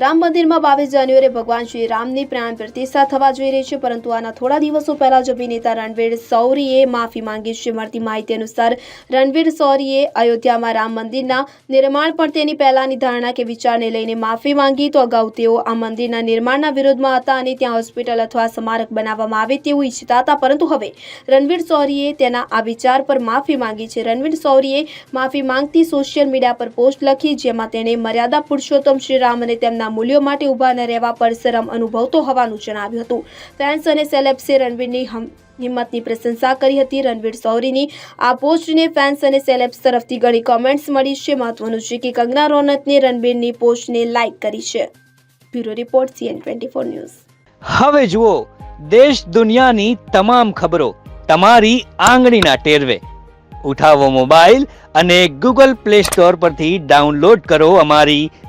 રામ મંદિરમાં બાવીસ જાન્યુઆરી ભગવાન શ્રી રામની પ્રાણ પ્રતિષ્ઠા થવા જઈ રહી છે, પરંતુ આના થોડા દિવસો પહેલા જ અભિનેતા રણવીર સૌરીએ માફી માંગી છે. મળતી માહિતી અનુસાર, રણવીર સૌરીએ અયોધ્યામાં રામ મંદિરના નિર્માણ પર તેની પહેલાની ધારણા કે વિચારને લઈને માફી માંગી. તો અગાઉ તેઓ આ મંદિરના નિર્માણના વિરોધમાં હતા અને ત્યાં હોસ્પિટલ અથવા સ્મારક બનાવવામાં આવે તેવું ઈચ્છતા હતા. પરંતુ હવે રણવીર સૌરીએ તેના આ વિચાર પર માફી માંગી છે. રણવીર સૌરીએ માફી માંગતી સોશિયલ મીડિયા પર પોસ્ટ લખી, જેમાં તેણે મર્યાદા પુરુષોત્તમ શ્રી રામ અને તેમના મૂલ્યો માટે ઊભા ન રહેવા પર શરમ અનુભવતો હોવાનું જણાવ્યું હતું. ફેન્સ અને સેલેબ્સે રણવીરની હિંમતની પ્રશંસા કરી હતી. રણવીર સૌરીની આ પોસ્ટને ફેન્સ અને સેલેબ્સ તરફથી ઘણી કોમેન્ટ્સ મળી છે. મહત્વનું છે કે કંગના રોનતને રણવીરની પોસ્ટને લાઇક કરી છે. Bureau report CN twenty four news. હવે જુઓ, દેશ દુનિયાની તમામ ખબરો તમારી આંગળીના ટેરવે. ઉઠાવો મોબાઈલ અને ગૂગલ પ્લે સ્ટોર પરથી ડાઉનલોડ કરો અમારી